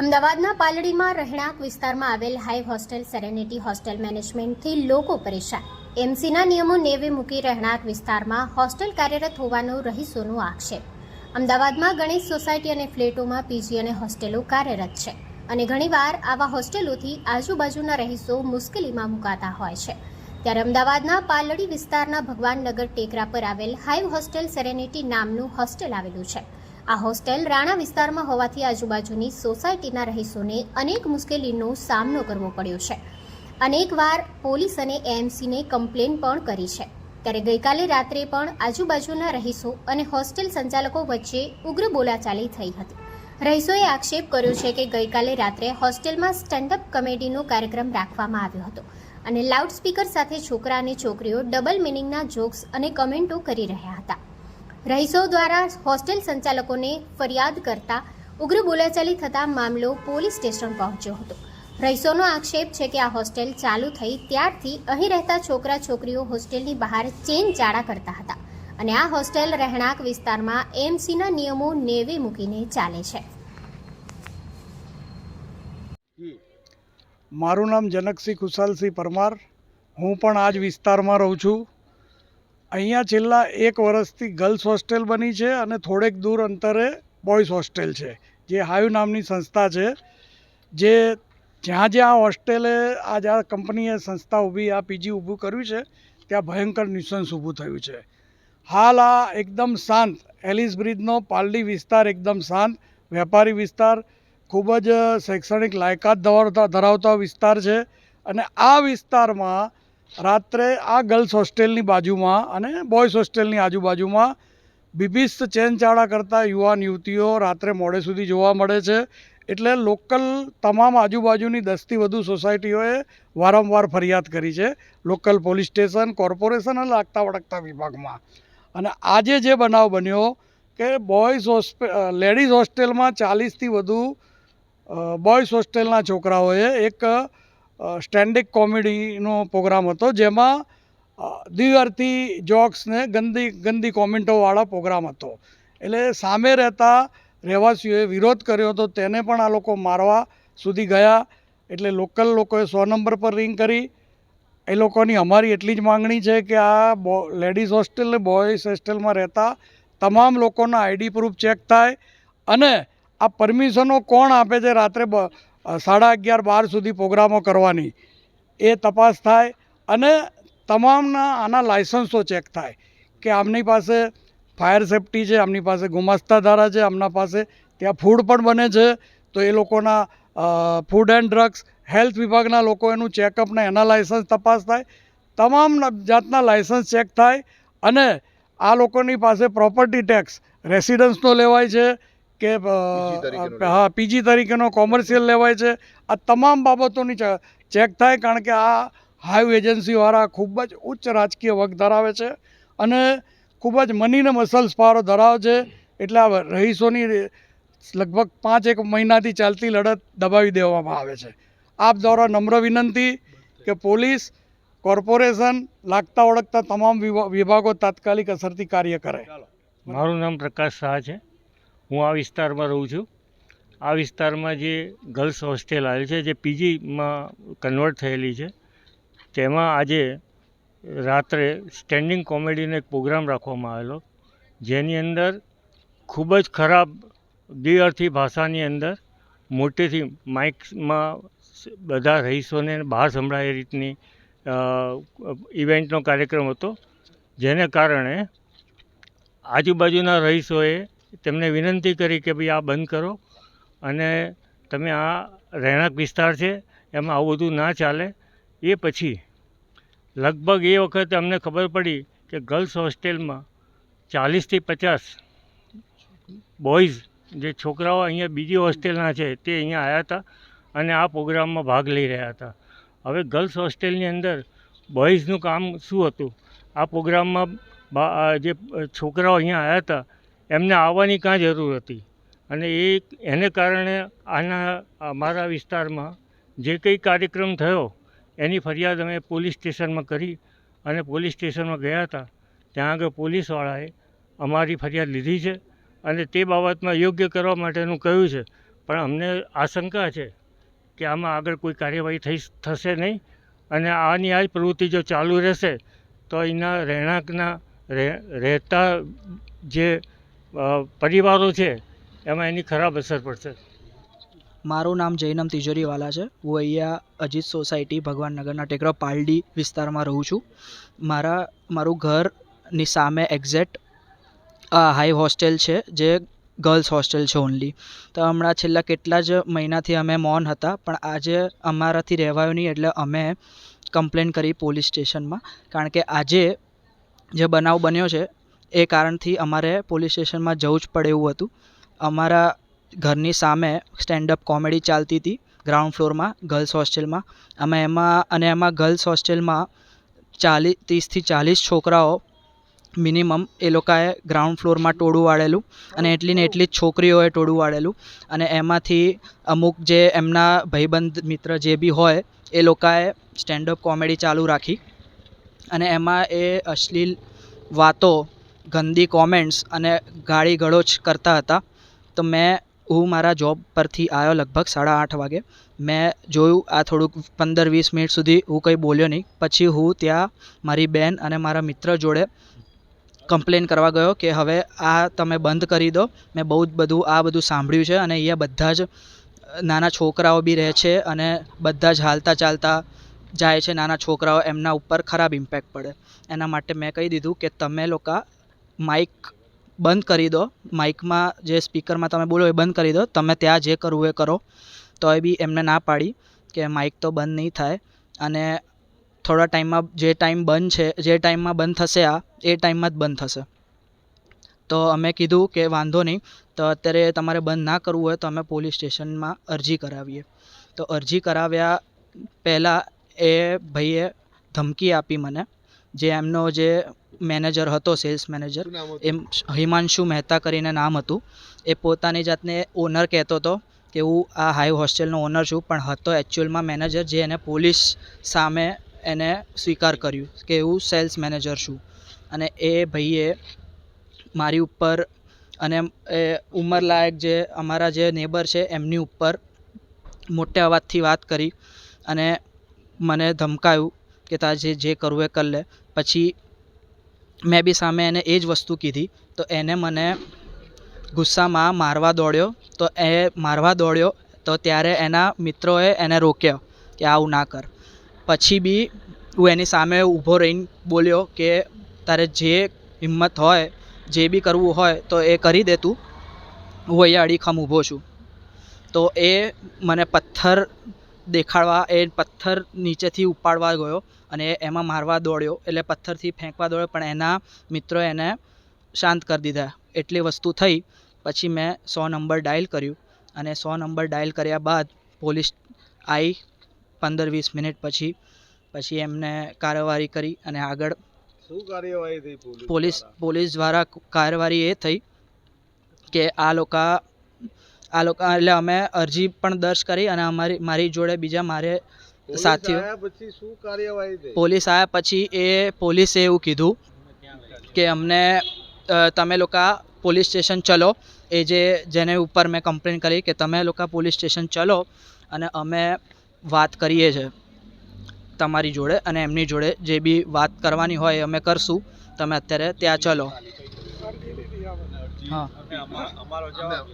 અમદાવાદના પાલડીમાં રહેણાંક વિસ્તારમાં આવેલ હાઈ હોસ્ટેલ સેરેનિટી હોસ્ટેલ મેનેજમેન્ટથી લોકો પરેશાન. એમસીના નિયમો નેવે મૂકી રહેણાંક વિસ્તારમાં હોસ્ટેલ કાર્યરત હોવાનો રહીશોનો આક્ષેપ. અમદાવાદમાં ગણેશ સોસાયટી અને ફ્લેટોમાં પીજી અને હોસ્ટેલો કાર્યરત છે અને ઘણીવાર આવા હોસ્ટેલોથી આજુબાજુના રહીશો મુશ્કેલીમાં મુકાતા હોય છે. ત્યારે અમદાવાદના પાલડી વિસ્તારના ભગવાનનગર ટેકરા પર આવેલ હાઈવ હોસ્ટેલ સેરેનિટી નામનું હોસ્ટેલ આવેલું છે. આ હોસ્ટેલ રાણા વિસ્તારમાં હોવાથી આજુબાજુની સોસાયટીના રહીશોને અનેક મુશ્કેલીનો સામનો કરવો પડ્યો છે. અનેકવાર પોલીસ અને એએમસીને કમ્પ્લેન પણ કરી છે. ત્યારે ગઈકાલે રાત્રે પણ આજુબાજુના રહીશો અને હોસ્ટેલ સંચાલકો વચ્ચે ઉગ્ર બોલાચાલી થઈ હતી. રહીશોએ આક્ષેપ કર્યો છે કે ગઈકાલે રાત્રે હોસ્ટેલમાં સ્ટેન્ડઅપ કોમેડીનો કાર્યક્રમ રાખવામાં આવ્યો હતો અને લાઉડસ્પીકર સાથે છોકરા અને છોકરીઓ ડબલ મિનિંગના જોક્સ અને કમેન્ટો કરી રહ્યા હતા. રહીશો દ્વારા હોસ્ટેલ સંચાલકોને ફરિયાદ કરતા ઉગ્ર બોલાચાલી થતા મામલો પોલીસ સ્ટેશન પહોંચ્યો હતો. રહીશોનો આક્ષેપ છે કે આ હોસ્ટેલ ચાલુ થઈ ત્યારથી અહીં રહેતા છોકરા છોકરીઓ હોસ્ટેલની બહાર ચેન ચાળા કરતા હતા અને આ હોસ્ટેલ રહેણાંક વિસ્તારમાં એમસીના નિયમો નેવે મૂકીને ચાલે છે. મારું નામ જનકસિંહ કુશાલસિંહ પરમાર. હું પણ આ જ વિસ્તારમાં રહું છું. અહીંયા છેલ્લા એક વર્ષથી ગર્લ્સ હોસ્ટેલ બની છે અને થોડેક દૂર અંતરે બોયઝ હોસ્ટેલ છે, જે હાયુ નામની સંસ્થા છે, જે જ્યાં જ્યાં હોસ્ટેલે આ જ્યાં કંપનીએ સંસ્થા ઊભી, આ પીજી ઊભું કર્યું છે, ત્યાં ભયંકર ન્યુસન્સ ઊભું થયું છે. હાલ આ એકદમ શાંત, એલિસ બ્રિજનો પાલડી વિસ્તાર એકદમ શાંત, વેપારી વિસ્તાર, ખૂબ જ શૈક્ષણિક લાયકાત ધરાવતા ધરાવતા વિસ્તાર છે અને આ વિસ્તારમાં રાત્રે આ ગર્લ્સ હોસ્ટેલની બાજુમાં અને બોયઝ હોસ્ટેલની આજુબાજુમાં બીભીસ્ત ચેનચાળા કરતા યુવાન યુવતીઓ રાત્રે મોડે સુધી જોવા મળે છે. એટલે લોકલ તમામ આજુબાજુની દસથી વધુ સોસાયટીઓએ વારંવાર ફરિયાદ કરી છે. લોકલ પોલીસ સ્ટેશન, કોર્પોરેશન અને લાગતા વળગતા વિભાગમાં. અને આજે જે બનાવ બન્યો કે બોયઝ હોસ્પે લેડીઝ હોસ્ટેલમાં ચાલીસથી વધુ બોયઝ હોસ્ટેલના છોકરાઓએ એક સ્ટેન્ડિક કોમેડીનો પ્રોગ્રામ હતો, જેમાં દ્વિઅર્થી જોક્સ ને ગંદી ગંદી કોમેન્ટોવાળા પ્રોગ્રામ હતો. એટલે સામે રહેતા રહેવાસીઓએ વિરોધ કર્યો હતો, તેને પણ આ લોકો મારવા સુધી ગયા. એટલે લોકલ લોકોએ સો નંબર પર રિંગ કરી. એ લોકોની અમારી એટલી જ માગણી છે કે આ બો લેડીઝ હોસ્ટેલ ને બોયઝ હોસ્ટેલમાં રહેતા તમામ લોકોના આઈડી પ્રૂફ ચેક થાય. અને આ પરમિશનો કોણ આપે છે રાત્રે સાડા અગિયાર બાર સુધી પ્રોગ્રામો કરવાની. એ તપાસ થાય અને તમામના આના લાયસન્સો ચેક થાય કે આમની પાસે ફાયર સેફટી છે, આમની પાસે ગુમાસ્તા ધારા છે, આમના પાસે ત્યાં ફૂડ પણ બને છે. તો એ લોકોના ફૂડ એન્ડ ડ્રગ્સ, હેલ્થ વિભાગના લોકો એનું ચેકઅપ ને એના લાયસન્સ તપાસ થાય. તમામ જાતના લાયસન્સ ચેક થાય અને આ લોકોની પાસે પ્રોપર્ટી ટેક્સ રેસિડન્સનો લેવાય છે. કે હા પીજી તરીકેનો કોમર્શિયલ લેવાય છે. આ તમામ બાબતોની ચેક થાય કારણ કે આ હાઈવ એજન્સીવાળા ખૂબ જ ઉચ્ચ રાજકીય વગ ધરાવે છે અને ખૂબ જ મનીને મસલ્સ પારો ધરાવે છે. એટલે આ રહીશોની લગભગ પાંચ એક મહિનાથી ચાલતી લડત દબાવી દેવામાં આવે છે. આપ દ્વારા નમ્ર વિનંતી કે પોલીસ કોર્પોરેશન લાગતા ઓળખતા તમામ વિભાગો તાત્કાલિક અસરથી કાર્ય કરે. મારું નામ પ્રકાશ શાહ છે. હું આ વિસ્તારમાં રહું છું. આ વિસ્તારમાં જે ગર્લ્સ હોસ્ટેલ આવેલી છે, જે પીજીમાં કન્વર્ટ થયેલી છે, તેમાં આજે રાત્રે સ્ટેન્ડિંગ કોમેડીનો એક પ્રોગ્રામ રાખવામાં આવેલો, જેની અંદર ખૂબ જ ખરાબ દ્વિઅર્થી ભાષાની અંદર મોટેથી માઇક્સમાં બધા રહીશોને બહાર સંભળાય એ રીતની ઇવેન્ટનો કાર્યક્રમ હતો, જેને કારણે આજુબાજુના રહીશોએ તેમને વિનંતી કરી કે ભાઈ આ બંધ કરો અને તમે આ રહેણાંક વિસ્તાર છે, એમાં આવું બધું ના ચાલે. એ પછી લગભગ એ વખતે અમને ખબર પડી કે ગર્લ્સ હોસ્ટેલમાં ચાલીસથી પચાસ બોયઝ, જે છોકરાઓ અહીંયા બીજી હોસ્ટેલના છે, તે અહીંયા આવ્યા હતા અને આ પ્રોગ્રામમાં ભાગ લઈ રહ્યા હતા. હવે ગર્લ્સ હોસ્ટેલની અંદર બોયઝનું કામ શું હતું? આ પ્રોગ્રામમાં જે છોકરાઓ અહીંયા આવ્યા હતા એમને આવવાની કાં જરૂર હતી. અને એ એને કારણે આના અમારા વિસ્તારમાં જે કંઈ કાર્યક્રમ થયો, એની ફરિયાદ અમે પોલીસ સ્ટેશનમાં કરી અને પોલીસ સ્ટેશનમાં ગયા હતા. ત્યાં આગળ પોલીસવાળાએ અમારી ફરિયાદ લીધી છે અને તે બાબતમાં યોગ્ય કરવા માટેનું કહ્યું છે. પણ અમને આશંકા છે કે આમાં આગળ કોઈ કાર્યવાહી થઈ, થશે નહીં. અને આની આ પ્રવૃત્તિ જો ચાલુ રહેશે, તો અહીંના રહેણાંકના રહે- રહેતા જે પરિવારો છે, એમાં એની ખરાબ અસર પડશે. મારું નામ જૈનમ તિજોરીવાલા છે. હું અહીંયા અજીત સોસાયટી ભગવાનનગરના ટેકરા પાલડી વિસ્તારમાં રહું છું. મારા, મારું ઘરની સામે એક્ઝેક્ટ હાઈ હોસ્ટેલ છે, જે ગર્લ્સ હોસ્ટેલ છે ઓનલી તો હમણાં છેલ્લા કેટલા જ મહિનાથી અમે મૌન હતા, પણ આજે અમારાથી રહેવાયું નહીં એટલે અમે કમ્પ્લેન કરી પોલીસ સ્ટેશનમાં. કારણ કે આજે જે બનાવ બન્યો છે એ કારણથી અમારે પોલીસ સ્ટેશનમાં જવું જ પડે એવું હતું. અમારા ઘરની સામે સ્ટેન્ડઅપ કોમેડી ચાલતી હતી ગ્રાઉન્ડ ફ્લોરમાં, ગર્લ્સ હોસ્ટેલમાં. અમે એમાં અને એમાં ગર્લ્સ હોસ્ટેલમાં ચાલીસ ત્રીસથી ચાલીસ છોકરાઓ મિનિમમ એ લોકોએ ગ્રાઉન્ડ ફ્લોરમાં ટોળું વાળેલું અને એટલી ને એટલી જ છોકરીઓએ ટોળું વાળેલું. અને એમાંથી અમુક જે એમના ભાઈબંધ મિત્ર જે બી હોય એ લોકોએ સ્ટેન્ડઅપ કોમેડી ચાલુ રાખી. અને એમાં એ અશ્લીલ વાતો ગંદી કોમેન્ટ્સ અને ગાળી ગળોચ કરતા હતા. તો મેં, હું મારા જોબ પરથી આવ્યો લગભગ સાડા આઠ વાગે. મેં જોયું આ થોડુંક પંદર વીસ મિનિટ સુધી હું કંઈ બોલ્યો નહીં. પછી હું ત્યાં મારી બેન અને મારા મિત્ર જોડે કમ્પ્લેન કરવા ગયો કે હવે આ તમે બંધ કરી દો. મેં બહુ જ બધું, આ બધું સાંભળ્યું છે અને અહીંયા બધા જ નાના છોકરાઓ બી રહે છે અને બધા જ હાલતા ચાલતા જાય છે. નાના છોકરાઓ એમના ઉપર ખરાબ ઇમ્પેક્ટ પડે. એના માટે મેં કહી દીધું કે તમે લોકો માઇક બંધ કરી દો. માઇકમાં જે સ્પીકરમાં તમે બોલો એ બંધ કરી દો. તમે ત્યાં જે કરવું એ કરો. તોય બી એમને ના પાડી કે માઇક તો બંધ નહીં થાય. અને થોડા ટાઈમમાં જે ટાઈમ બંધ છે, જે ટાઈમમાં બંધ થશે આ, એ ટાઈમમાં જ બંધ થશે. તો અમે કીધું કે વાંધો નહીં. તો અત્યારે તમારે બંધ ના કરવું હોય તો અમે પોલીસ સ્ટેશનમાં અરજી કરાવીએ. તો અરજી કરાવ્યા પહેલાં એ ભાઈએ ધમકી આપી મને. જે એમનો જે મેનેજર હતો સેલ્સ મેનેજર એમ હિમાંશુ મહેતા કરીને નામ હતું. એ પોતાની જાતને ઓનર કહેતો હતો કે હું આ હાઈ હોસ્ટેલનો ઓનર છું પણ હતો એકચ્યુઅલમાં મેનેજર જે એને પોલીસ સામે એને સ્વીકાર કર્યું કે હું સેલ્સ મેનેજર છું. અને એ ભાઈએ મારી ઉપર અને એ ઉંમરલાયક જે અમારા જે નેબર છે એમની ઉપર મોટે અવાજથી વાત કરી અને મને ધમકાયું કે તારે જે જે કરવું એ કરી લે. પછી મેં બી સામે એને એ જ વસ્તુ કીધી. તો એને મને ગુસ્સામાં મારવા દોડ્યો. તો એ મારવા દોડ્યો. તો ત્યારે એના મિત્રોએ એને રોક્યો કે આવું ના કર. પછી બી હું એની સામે ઊભો રહીને બોલ્યો કે તારે જે હિંમત હોય, જે બી કરવું હોય, તો એ કરી દે તું. હું અહીંયા અડીખમ ઊભો છું. તો એ મને પથ્થર દેખાડવા, એ પથ્થર નીચેથી ઉપાડવા ગયો. અને એમાં મારવા દોડ્યો એટલે પથ્થરથી ફેંકવા દોડ્યો પણ એના મિત્રો એને શાંત કરી દીધા એટલી વસ્તુ થઈ પછી મેં સો નંબર ડાયલ કર્યું અને સો નંબર ડાયલ કર્યા બાદ પોલીસ આવી પંદર વીસ મિનિટ પછી પછી એમને કાર્યવાહી કરી અને આગળ શું કાર્યવાહી થઈ પોલીસ પોલીસ દ્વારા? કાર્યવાહી એ થઈ કે આ લોકો આ લોકો એટલે અમે અરજી પણ દર્જ કરી અને અમારી મારી જોડે બીજા મારે સાથીઓ આયા પછી શું કાર્યવાહી પોલીસ આવ્યા પછી એ પોલીસે એવું કીધું કે અમને તમે લોકો પોલીસ સ્ટેશન ચલો. એ જે જેને ઉપર મેં કમ્પ્લેન કરી કે તમે લોકો પોલીસ સ્ટેશન ચલો અને અમે વાત કરીએ છીએ તમારી જોડે અને એમની જોડે જે બી વાત કરવાની હોય એ અમે કરશું. તમે અત્યારે ત્યાં ચલો. હા. અમારો જવાબ